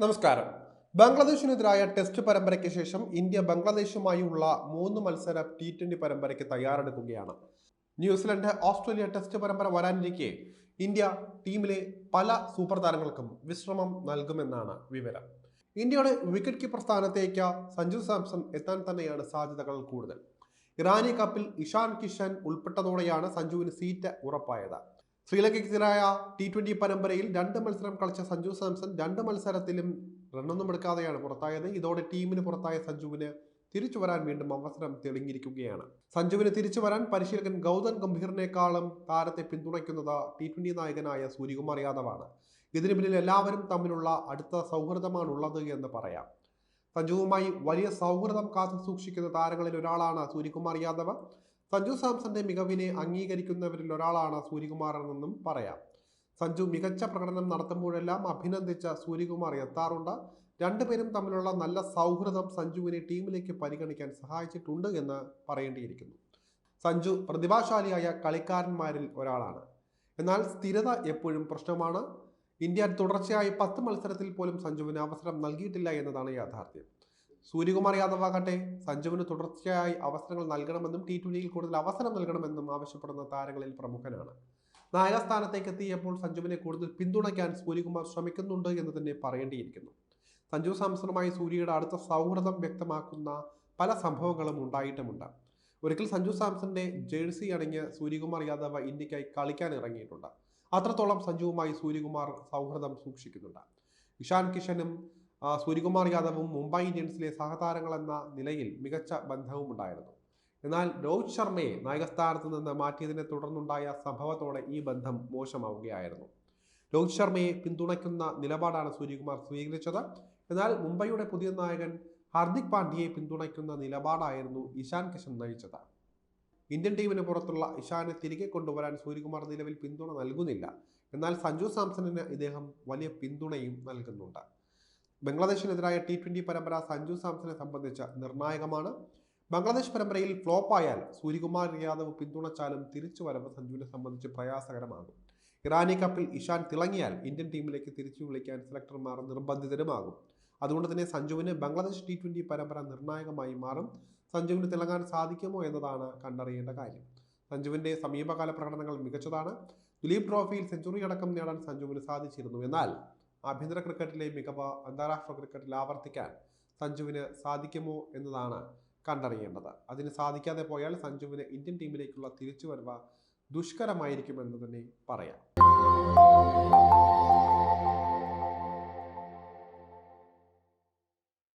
നമസ്കാരം. ബംഗ്ലാദേശിനെതിരായ ടെസ്റ്റ് പരമ്പരയ്ക്ക് ശേഷം ഇന്ത്യ ബംഗ്ലാദേശുമായുള്ള മൂന്ന് മത്സര ടി ട്വന്റി പരമ്പരയ്ക്ക് തയ്യാറെടുക്കുകയാണ്. ന്യൂസിലൻഡ് ഓസ്ട്രേലിയ ടെസ്റ്റ് പരമ്പര വരാനിരിക്കെ ഇന്ത്യ ടീമിലെ പല സൂപ്പർ താരങ്ങൾക്കും വിശ്രമം നൽകുമെന്നാണ് വിവരം. ഇന്ത്യയുടെ വിക്കറ്റ് കീപ്പർ സ്ഥാനത്തേക്ക് സഞ്ജു സാംസൺ എത്താൻ തന്നെയാണ് സാധ്യതകൾ കൂടുതൽ. ഇറാനി കപ്പിൽ ഇഷാൻ കിഷൻ ഉൾപ്പെട്ടതോടെയാണ് സഞ്ജുവിന് സീറ്റ് ഉറപ്പായത്. ശ്രീലങ്കയ്ക്കെതിരായ ടി ട്വന്റി പരമ്പരയിൽ രണ്ട് മത്സരം കളിച്ച സഞ്ജു സാംസൺ രണ്ട് മത്സരത്തിലും റണ്ണൊന്നും എടുക്കാതെയാണ് പുറത്തായത്. ഇതോടെ ടീമിന് പുറത്തായ സഞ്ജുവിന് തിരിച്ചു വരാൻ വീണ്ടും അവസരം തെളിഞ്ഞിരിക്കുകയാണ്. സഞ്ജുവിന് തിരിച്ചു വരാൻ പരിശീലകൻ ഗൗതം ഗംഭീറിനേക്കാളും താരത്തെ പിന്തുണയ്ക്കുന്നത് ടി ട്വന്റി നായകനായ സൂര്യകുമാർ യാദവാണ്. ഇതിനു പിന്നിൽ എല്ലാവരും തമ്മിലുള്ള അടുത്ത സൗഹൃദമാണ് ഉള്ളത് എന്ന് പറയാം. സഞ്ജുവുമായി വലിയ സൗഹൃദം കാത്തു സൂക്ഷിക്കുന്ന താരങ്ങളിൽ ഒരാളാണ് സൂര്യകുമാർ യാദവ്. സഞ്ജു സാംസന്റെ മികവിനെ അംഗീകരിക്കുന്നവരിൽ ഒരാളാണ് സൂര്യകുമാർ എന്നും പറയാം. സഞ്ജു മികച്ച പ്രകടനം നടത്തുമ്പോഴെല്ലാം അഭിനന്ദിച്ച സൂര്യകുമാർ എത്താറുണ്ട്. രണ്ടുപേരും തമ്മിലുള്ള നല്ല സൗഹൃദം സഞ്ജുവിനെ ടീമിലേക്ക് പരിഗണിക്കാൻ സഹായിച്ചിട്ടുണ്ട് എന്ന് പറയേണ്ടിയിരിക്കുന്നു. സഞ്ജു പ്രതിഭാശാലിയായ കളിക്കാരന്മാരിൽ ഒരാളാണ്. എന്നാൽ സ്ഥിരത എപ്പോഴും പ്രശ്നമാണ്. ഇന്ത്യ തുടർച്ചയായി പത്ത് മത്സരത്തിൽ പോലും സഞ്ജുവിന് അവസരം നൽകിയിട്ടില്ല എന്നതാണ് യാഥാർത്ഥ്യം. സൂര്യകുമാർ യാദവ് ആകട്ടെ സഞ്ജുവിന് തുടർച്ചയായി അവസരങ്ങൾ നൽകണമെന്നും ടി ട്വന്റിയിൽ കൂടുതൽ അവസരം നൽകണമെന്നും ആവശ്യപ്പെടുന്ന താരങ്ങളിൽ പ്രമുഖനാണ്. നായകസ്ഥാനത്തേക്ക് എത്തിയപ്പോൾ സഞ്ജുവിനെ കൂടുതൽ പിന്തുണയ്ക്കാൻ സൂര്യകുമാർ ശ്രമിക്കുന്നുണ്ട് എന്ന് തന്നെ പറയേണ്ടിയിരിക്കുന്നു. സഞ്ജു സാംസണുമായി സൂര്യയുടെ അടുത്ത സൗഹൃദം വ്യക്തമാക്കുന്ന പല സംഭവങ്ങളും ഉണ്ടായിട്ടുമുണ്ട്. ഒരിക്കൽ സഞ്ജു സാംസന്റെ ജേഴ്സി അണിഞ്ഞ് സൂര്യകുമാർ യാദവ് ഇന്ത്യക്കായി കളിക്കാൻ ഇറങ്ങിയിട്ടുണ്ട്. അത്രത്തോളം സഞ്ജുവുമായി സൂര്യകുമാർ സൗഹൃദം സൂക്ഷിക്കുന്നുണ്ട്. ഇഷാൻ കിഷനും സൂര്യകുമാർ യാദവും മുംബൈ ഇന്ത്യൻസിലെ സഹതാരങ്ങൾ എന്ന നിലയിൽ മികച്ച ബന്ധവും ഉണ്ടായിരുന്നു എന്നാൽ രോഹിത് ശർമ്മയെ നായകസ്ഥാനത്ത് നിന്ന് മാറ്റിയതിനെ തുടർന്നുണ്ടായ സംഭവത്തോടെ ഈ ബന്ധം മോശമാവുകയായിരുന്നു. രോഹിത് ശർമ്മയെ പിന്തുണയ്ക്കുന്ന നിലപാടാണ് സൂര്യകുമാർ സ്വീകരിച്ചത്. എന്നാൽ മുംബൈയുടെ പുതിയ നായകൻ ഹാർദിക് പാണ്ഡ്യയെ പിന്തുണയ്ക്കുന്ന നിലപാടായിരുന്നു ഇഷാൻ കിഷൻ നയിച്ചത്. ഇന്ത്യൻ ടീമിന് പുറത്തുള്ള ഇഷാനെ തിരികെ കൊണ്ടുവരാൻ സൂര്യകുമാർ നിലവിൽ പിന്തുണ നൽകുന്നില്ല. എന്നാൽ സഞ്ജു സാംസണിന് ഇദ്ദേഹം വലിയ പിന്തുണയും നൽകുന്നുണ്ട്. ബംഗ്ലാദേശിനെതിരായ ടി ട്വന്റി പരമ്പര സഞ്ജു സാംസനെ സംബന്ധിച്ച് നിർണായകമാണ്. ബംഗ്ലാദേശ് പരമ്പരയിൽ ഫ്ലോപ്പായാൽ സൂര്യകുമാർ യാദവ് പിന്തുണച്ചാലും തിരിച്ചു വരവ് സഞ്ജുവിനെ സംബന്ധിച്ച് പ്രയാസകരമാകും. ഇറാനി കപ്പിൽ ഇഷാൻ തിളങ്ങിയാൽ ഇന്ത്യൻ ടീമിലേക്ക് തിരിച്ചു വിളിക്കാൻ സെലക്ടർമാർ നിർബന്ധിതരുമാകും. അതുകൊണ്ട് തന്നെ സഞ്ജുവിന് ബംഗ്ലാദേശ് ടി ട്വന്റി പരമ്പര നിർണായകമായി മാറും. സഞ്ജുവിന് തിളങ്ങാൻ സാധിക്കുമോ എന്നതാണ് കണ്ടറിയേണ്ട കാര്യം. സഞ്ജുവിന്റെ സമീപകാല പ്രകടനങ്ങൾ മികച്ചതാണ്. ദിലീപ് ട്രോഫിയിൽ സെഞ്ചുറി അടക്കം നേടാൻ സഞ്ജുവിന് സാധിച്ചിരുന്നു. എന്നാൽ ആഭ്യന്തര ക്രിക്കറ്റിലെ മികവ് അന്താരാഷ്ട്ര ക്രിക്കറ്റിൽ ആവർത്തിക്കാൻ സഞ്ജുവിന് സാധിക്കുമോ എന്നതാണ് കണ്ടറിയേണ്ടത്. അതിന് സാധിക്കാതെ പോയാൽ സഞ്ജുവിന് ഇന്ത്യൻ ടീമിലേക്കുള്ള തിരിച്ചുവരവ് ദുഷ്കരമായിരിക്കുമെന്ന് തന്നെ പറയാം.